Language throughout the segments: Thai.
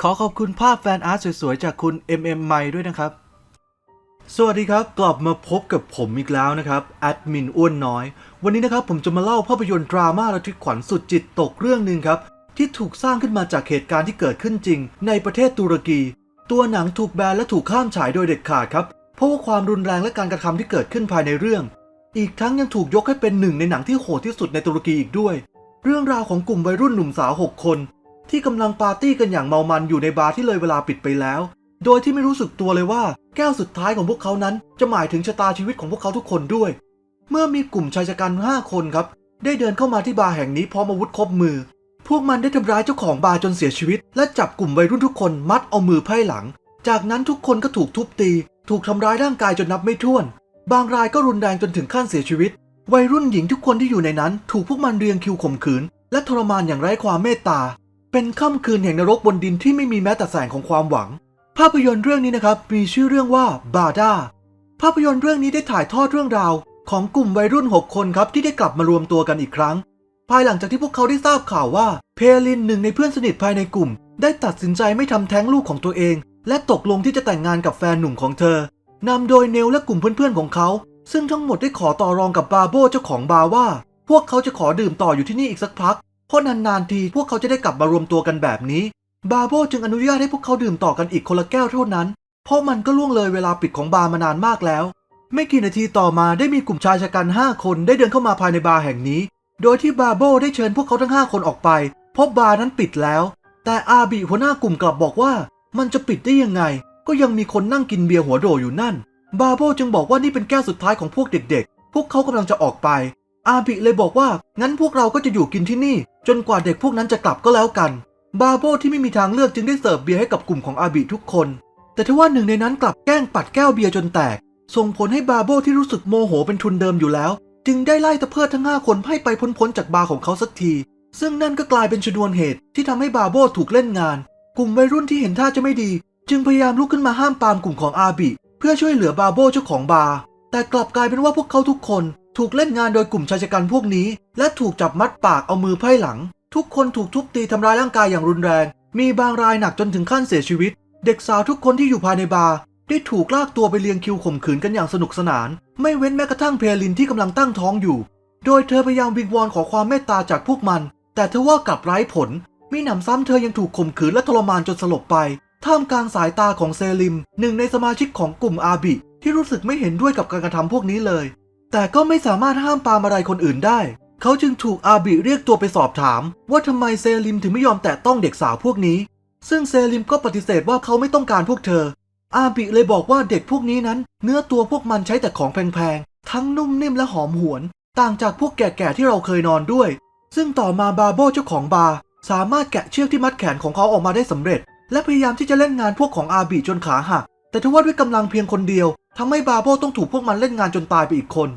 ขอขอบคุณภาพแฟนอาร์ตสวยๆ จากคุณ MM ไมด้วยนะครับ สวัสดีครับ กลับมาพบกับผมอีกแล้วนะครับแอดมินอ้วนน้อย วันนี้นะครับผมจะมาเล่าภาพยนตร์ดราม่าระทึกขวัญสุดจิตตกเรื่องหนึ่งครับ ที่ถูกสร้างขึ้นมาจากเหตุการณ์ที่เกิดขึ้นจริง ในประเทศตุรกี ตัวหนังถูกแบนและถูกข้ามฉายโดยเด็ดขาดครับเพราะว่าความรุนแรงและการกระทำที่เกิดขึ้นภายในเรื่อง อีกทั้งยังถูกยกให้เป็นหนึ่งในหนังที่โหดที่สุดในตุรกีอีกด้วย เรื่องราวของกลุ่มวัยรุ่นหนุ่มสาวหกคน ที่กำลังปาร์ตี้กันอย่างเมามันอยู่ในบาร์ที่เลยเวลาปิดไปแล้ว โดยที่ไม่รู้สึกตัวเลยว่าแก้วสุดท้ายของพวกเขานั้นจะหมายถึงชะตาชีวิตของพวกเขาทุกคนด้วย เมื่อมีกลุ่มชายชะกัน5คนครับ ได้เดินเข้ามาที่บาร์แห่งนี้พร้อมอาวุธครบมือ พวกมันได้ทำร้ายเจ้าของบาร์จนเสียชีวิต และจับกลุ่มวัยรุ่นทุกคนมัดเอามือไพ่หลัง จากนั้นทุกคนก็ถูกทุบตี ถูกทำร้ายร่างกายจนนับไม่ถ้วน บางรายก็รุนแรงจนถึงขั้นเสียชีวิต วัยรุ่นหญิงทุกคนที่อยู่ในนั้น ถูกพวกมันเรียงคิวข่มขืน และทรมานอย่างไร้ความเมตตา เป็นค่ำคืนแห่งนรกบนดินที่ไม่มีแม้แต่แสงของความหวัง ภาพยนตร์เรื่องนี้นะครับมีชื่อเรื่องว่าบาดาภาพยนตร์เรื่องนี้ได้ถ่ายทอดเรื่องราว ของกลุ่มวัยรุ่น 6 คนครับที่ได้กลับมารวมตัวกันอีกครั้ง ภายหลังจากที่พวกเขาได้ทราบข่าวว่า เพลินหนึ่งในเพื่อนสนิทภายในกลุ่ม ได้ตัดสินใจไม่ทำแท้งลูกของตัวเอง และตกลงที่จะแต่งงานกับแฟนหนุ่มของเธอนำโดยเนลและกลุ่มเพื่อนๆของเขา ซึ่งทั้งหมดได้ขอต่อรองกับบาโบเจ้าของบาร์ว่า พวกเขาจะขอดื่มต่ออยู่ที่นี่อีกสักพัก เพราะนานๆทีพวกเขาจะได้กลับมารวมตัวกันแบบนี้ บาโบจึงอนุญาตให้พวกเขาดื่มต่อกันอีกคนละแก้วเท่านั้น เพราะมันก็ล่วงเลยเวลาปิดของบาร์มานานมากแล้ว ไม่กี่นาทีต่อมาได้มีกลุ่มชายชะกัน 5 คนได้เดินเข้ามาภายในบาร์แห่งนี้ โดยที่บาโบได้เชิญพวกเขาทั้ง 5 คนออกไป เพราะบาร์นั้นปิดแล้ว แต่อาบีหัวหน้ากลุ่มกลับบอกว่า มันจะปิดได้ยังไง ก็ยังมีคนนั่งกินเบียร์หัวโดอยู่นั่น บาโบจึงบอกว่านี่เป็นแก้วสุดท้ายของพวกเด็ก ๆ พวกเขากำลังจะออกไป อาบิเลยบอกว่า งั้นพวกเราก็จะอยู่กินที่นี่ จนกว่าเด็กพวกนั้นจะกลับก็แล้วกัน บาโบที่ไม่มีทางเลือกจึงได้เสิร์ฟเบียร์ให้กับกลุ่มของอาบิทุกคน แต่ทว่าหนึ่งในนั้นกลับแกล้งปัดแก้วเบียร์จนแตก ส่งผลให้บาโบที่รู้สึกโมโหเป็นทุนเดิมอยู่แล้ว จึงได้ไล่ตะเพิดทั้ง5คนให้ไปพ้นๆจากบาร์ของเขาสักที ซึ่งนั่นก็กลายเป็นชนวนเหตุที่ทำให้บาโบถูกเล่นงาน กลุ่มวัยรุ่นที่เห็นท่าจะไม่ดี จึงพยายามลุกขึ้นมาห้ามปามกลุ่มของอาบิเพื่อช่วยเหลือบาโบเจ้าของบาร์แต่กลับกลายเป็นว่าพวกเขาทุกคน ถูกเล่นงานโดยกลุ่มชายชะกันพวกนี้ และถูกจับมัดปากเอามือไพ่หลัง ทุกคนถูกทุบตีทำร้ายร่างกายอย่างรุนแรง มีบางรายหนักจนถึงขั้นเสียชีวิต เด็กสาวทุกคนที่อยู่ภายในบาร์ได้ถูกลากตัวไปเรียงคิวข่มขืนกันอย่างสนุกสนาน ไม่เว้นแม้กระทั่งเพลินที่กำลังตั้งท้องอยู่ โดยเธอพยายามวิงวอนขอความเมตตาจากพวกมัน แต่เธอว่ากลับไร้ผลมีหนำซ้ำเธอยังถูกข่มขืนและทรมานจนสลบไป ท่ามกลางสายตาของเซลิม หนึ่งในสมาชิกของกลุ่มอาบิ ที่รู้สึกไม่เห็นด้วยกับการกระทำพวกนี้เลย แต่ก็ไม่สามารถห้ามปามอะไรคนอื่นได้ เขาจึงถูกอาบิเรียกตัวไปสอบถาม ว่าทำไมเซลิมถึงไม่ยอมแตะต้องเด็กสาวพวกนี้ ซึ่งเซลิมก็ปฏิเสธว่าเขาไม่ต้องการพวกเธอ อาบิเลยบอกว่าเด็กพวกนี้นั้น เนื้อตัวพวกมันใช้แต่ของแพงๆ ทั้งนุ่มนิ่มและหอมหวน ต่างจากพวกแก่ๆที่เราเคยนอนด้วย ซึ่งต่อมาบาโบเจ้าของบาร์สามารถแกะเชือกที่มัดแขนของเขาออกมาได้สำเร็จ และพยายามที่จะเล่นงานพวกของอาบิจนขาหัก แต่ทว่าด้วยกำลังเพียงคนเดียวทำให้บาโบต้องถูกพวกมันเล่นงานจนตายไปอีกคน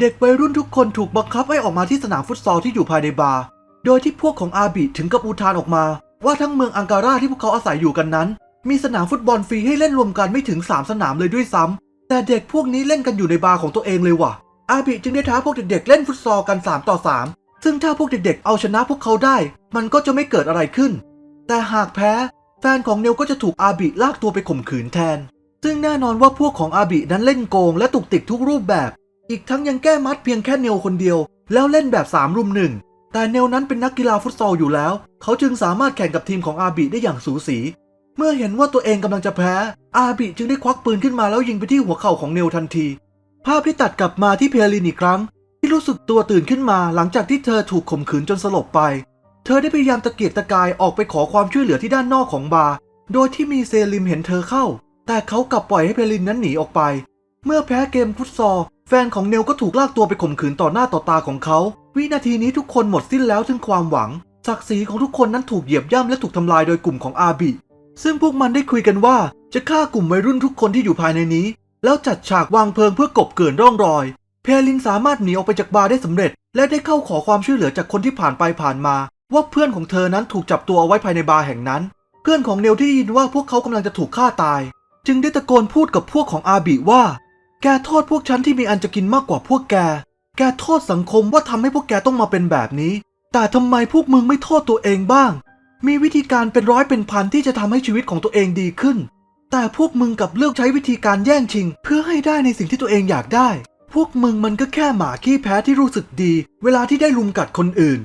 เด็กวัยรุ่นทุกคนถูกบังคับให้ออกมาที่สนามฟุตซอลที่อยู่ภายในบาร์โดยที่พวกของอาบิถึงกับอุทานออกมา ว่าทั้งเมืองอังการาที่พวกเขาอาศัยอยู่กันนั้น มีสนามฟุตบอลฟรีให้เล่นรวมกันไม่ถึง 3 สนามเลยด้วยซ้ำแต่เด็กพวกนี้เล่นกันอยู่ในบาร์ของตัวเองเลยว่ะ อาบิจึงได้ท้าพวกเด็กๆเล่นฟุตซอลกัน 3 ต่อ 3 ซึ่งถ้าพวกเด็กๆเอาชนะพวกเขาได้ มันก็จะไม่เกิดอะไรขึ้น แต่หากแพ้ แฟนของเนลก็จะถูกอาบิลากตัวไปข่มขืนแทน ซึ่งแน่นอนว่าพวกของอาบินั้นเล่นโกงและตุกติกทุกรูปแบบ อีกทั้งยังแก้มัดเพียงแค่เนลคนเดียว แล้วเล่นแบบ3รุมหนึ่ง แต่เนลนั้นเป็นนักกีฬาฟุตซอลอยู่แล้ว เขาจึงสามารถแข่งกับทีมของอาบิได้อย่างสูสี เมื่อเห็นว่าตัวเองกำลังจะแพ้ อาบิจึงได้ควักปืนขึ้นมาแล้วยิงไปที่หัวเข่าของเนลทันที ภาพที่ตัดกลับมาที่เพลินอีกครั้ง ที่รู้สึกตัวตื่นขึ้นมาหลังจากที่เธอถูกข่มขืนจนสลบไป เธอได้พยายามตะเกียกตะกายออกไปขอความช่วยเหลือที่ด้านนอกของบาร์ โดยที่มีเซลิมเห็นเธอเข้า แต่เขากลับปล่อยให้เพลินนั้นหนีออกไป เมื่อแพ้เกมฟุตซอล แฟนของเนลก็ถูกลากตัวไปข่มขืนต่อหน้าต่อตาของเขา วินาทีนี้ทุกคนหมดสิ้นแล้วถึงความหวัง ศักดิ์ศรีของทุกคนนั้นถูกเหยียบย่ำและถูกทำลายโดยกลุ่มของอาบิ ซึ่งพวกมันได้คุยกันว่าจะฆ่ากลุ่มวัยรุ่นทุกคนที่อยู่ภายในนี้ แล้วจัดฉากวางเพลิงเพื่อกบเกินร่องรอย เพลินสามารถหนีออกไปจากบาร์ได้สำเร็จ และได้เข้าขอความช่วยเหลือจากคนที่ผ่านไปผ่านมา ว่าเพื่อนของเธอนั้นถูกจับตัวเอาไว้ภายในบาร์แห่งนั้น เพื่อนของเนลที่ได้ยินว่าพวกเขากำลังจะถูกฆ่าตาย จึงได้ตะโกนพูดกับพวกของอาบิว่า แกโทษพวกฉันที่มีอันจะกินมากกว่าพวกแก แกโทษสังคมว่าทำให้พวกแกต้องมาเป็นแบบนี้ แต่ทำไมพวกมึงไม่โทษตัวเองบ้าง มีวิธีการเป็นร้อยเป็นพันที่จะทำให้ชีวิตของตัวเองดีขึ้น แต่พวกมึงกลับเลือกใช้วิธีการแย่งชิง เพื่อให้ได้ในสิ่งที่ตัวเองอยากได้ พวกมึงมันก็แค่หมาขี้แพ้ที่รู้สึกดี เวลาที่ได้ลุมกัดคนอื่น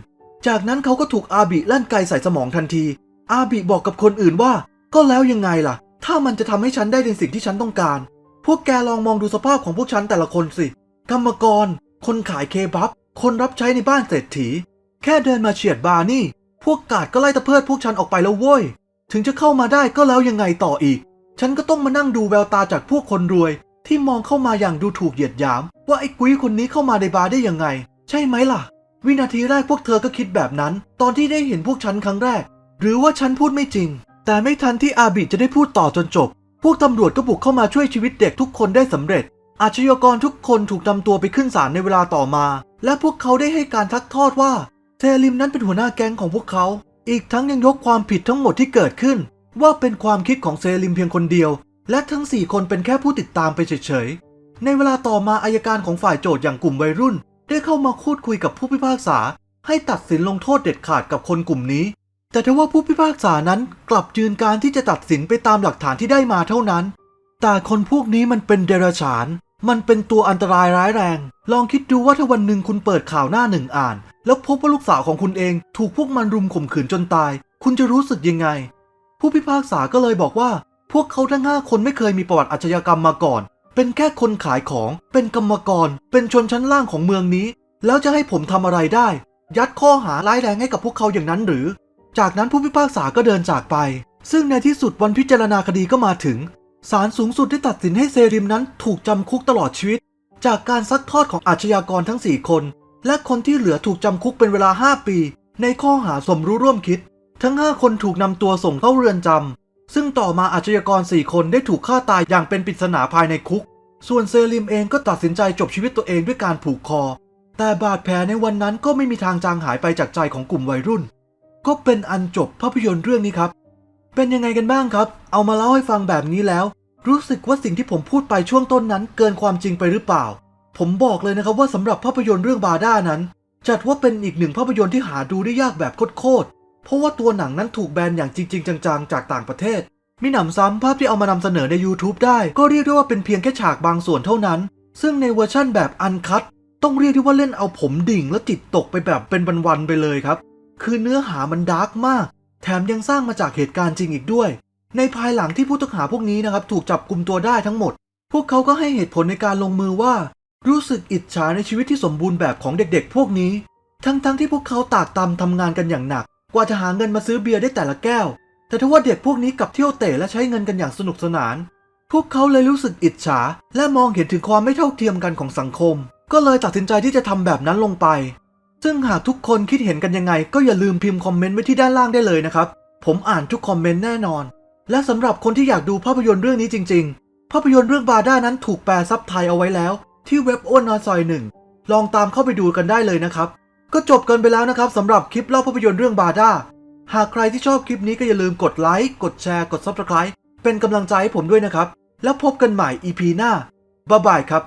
จากนั้นเขาก็ถูกอาบิลั่นไกใส่สมองทันที อาบิบอกกับคนอื่นว่า ก็แล้วยังไงล่ะ ถ้ามันจะทำให้ฉันได้ในสิ่งที่ฉันต้องการ พวกแกลองมองดูสภาพของพวกฉันแต่ละคนสิ กรรมกร คนขายเคบับ คนรับใช้ในบ้านเศรษฐี แค่เดินมาเฉียดบาร์นี่ พวกกาดก็ไล่ตะเพิดพวกฉันออกไปแล้วโว้ย ถึงจะเข้ามาได้ก็แล้วยังไงต่ออีก ฉันก็ต้องมานั่งดูแววตาจากพวกคนรวย ที่มองเข้ามาอย่างดูถูกเหยียดหยาม ว่าไอ้กุ้ยคนนี้เข้ามาในบาร์ได้ยังไง ใช่ไหมล่ะ วินาทีแรกพวกเธอก็คิดแบบนั้น ตอนที่ได้เห็นพวกฉันครั้งแรก หรือว่าฉันพูดไม่จริง แต่ไม่ทันที่อาบิจะได้พูดต่อจนจบ พวกตำรวจก็บุกเข้ามาช่วยชีวิตเด็กทุกคนได้สำเร็จ อาชญากรทุกคนถูกนำตัวไปขึ้นศาลในเวลาต่อมา และพวกเขาได้ให้การทักทอดว่าเซลิมนั้นเป็นหัวหน้าแก๊งของพวกเขา อีกทั้งยังยกความผิดทั้งหมดที่เกิดขึ้น ว่าเป็นความคิดของเซลิมเพียงคนเดียว และทั้ง 4 คนเป็นแค่ผู้ติดตามไปเฉยๆ ในเวลาต่อมาอายการของฝ่ายโจทย์อย่างกลุ่มวัยรุ่น ได้เข้ามาพูดคุยกับผู้พิพากษา ให้ตัดสินลงโทษเด็ดขาดกับคนกลุ่มนี้ แต่ทว่าผู้พิพากษานั้นกลับยืนการที่จะตัดสินไปตามหลักฐานที่ได้มาเท่านั้น แต่คนพวกนี้มันเป็นเดรัจฉาน มันเป็นตัวอันตรายร้ายแรง ลองคิดดูว่าถ้าวันหนึ่งคุณเปิดข่าวหน้าหนึ่งอ่าน แล้วพบว่าลูกสาวของคุณเอง ถูกพวกมันรุมข่มขืนจนตาย คุณจะรู้สึกยังไง ผู้พิพากษาก็เลยบอกว่า พวกเขาทั้งห้าคนไม่เคยมีประวัติอาชญากรรมมาก่อน เป็นแค่คนขายของ เป็นกรรมกร เป็นชนชั้นล่างของเมืองนี้ แล้วจะให้ผมทำอะไรได้ ยัดข้อหาร้ายแรงให้กับพวกเขาอย่างนั้นหรือ จากนั้นผู้พิพากษาก็เดินจากไป ซึ่งในที่สุดวันพิจารณาคดีก็มาถึง ศาลสูงสุดได้ตัดสินให้เซริมนั้นถูกจำคุกตลอดชีวิต จากการซักทอดของอาชญากรทั้ง 4 คน และคนที่เหลือถูกจำคุกเป็นเวลา 5 ปี ในข้อหาสมรู้ร่วมคิด ทั้ง 5 คนถูกนำตัวส่งเข้าเรือนจำ ซึ่งต่อมาอาชญากร 4 คนได้ถูกฆ่าตายอย่างเป็นปริศนาภายในคุก ส่วนเซริมเองก็ตัดสินใจจบชีวิตตัวเองด้วยการผูกคอ แต่บาดแผลในวันนั้นก็ไม่มีทางจางหายไปจากใจของกลุ่มวัยรุ่น ก็เป็นอันจบภาพยนตร์เรื่องนี้ครับ เป็นยังไงกันบ้างครับ เอามาเล่าให้ฟังแบบนี้แล้ว รู้สึกว่าสิ่งที่ผมพูดไปช่วงต้นนั้น เกินความจริงไปหรือเปล่า ผมบอกเลยนะครับว่าสำหรับภาพยนตร์เรื่องบาด้านั้น จัดว่าเป็นอีกหนึ่งภาพยนตร์ที่หาดูได้ยากแบบโคตร เพราะว่าตัวหนังนั้นถูกแบนอย่างจริง ๆ จังๆ จากต่างประเทศมิหนำซ้ำภาพที่เอามานำเสนอใน YouTube ได้ ก็เรียกได้ว่าเป็นเพียงแค่ฉากบางส่วนเท่านั้น ซึ่งในเวอร์ชั่นแบบอันคัตต้องเรียกได้ว่าเล่นเอาผมดิ่ง และจิตตกไปแบบเป็นวันๆไปเลยครับ คือเนื้อหามันดาร์กมาก แถมยังสร้างมาจากเหตุการณ์จริงอีกด้วย ในภายหลังที่ผู้ต้องหาพวกนี้นะครับถูกจับกลุ่มตัวได้ทั้งหมด พวกเขาก็ให้เหตุผลในการลงมือว่า รู้สึกอิจฉาในชีวิตที่สมบูรณ์แบบของเด็กๆ พวกนี้ ทั้งๆที่พวกเขาตากตำทำงานกันอย่างหนัก กว่าจะหาเงินมาซื้อเบียร์ได้แต่ละแก้ว แต่ทว่าเด็กพวกนี้กลับเที่ยวเตะและใช้เงินกันอย่างสนุกสนาน พวกเขาเลยรู้สึกอิจฉา และมองเห็นถึงความไม่เท่าเทียมกันของสังคม ก็เลยตัดสินใจที่จะทำแบบนั้นลงไป ซึ่งหากทุกคนคิดเห็นกันยังไง ก็อย่าลืมพิมพ์คอมเมนต์ไว้ที่ด้านล่างได้เลยนะครับ ผมอ่านทุกคอมเมนต์แน่นอน และสำหรับคนที่อยากดูภาพยนตร์เรื่องนี้จริง ๆ ภาพยนตร์เรื่องบาด้านั้นถูกแปลซับไทยเอาไว้แล้ว ที่เว็บอ้วนนอยซอยหนึ่งลองตามเข้าไปดูกันได้เลยนะครับ ก็จบกันไปแล้วนะครับสำหรับคลิปเล่าภาพยนตร์เรื่องบาด้าหากใครที่ชอบคลิปนี้ก็อย่าลืมกดไลค์กดแชร์กด Subscribe เป็นกำลังใจให้ผมด้วยนะครับ แล้วพบกันใหม่ EP หน้าบ๊ายบายครับ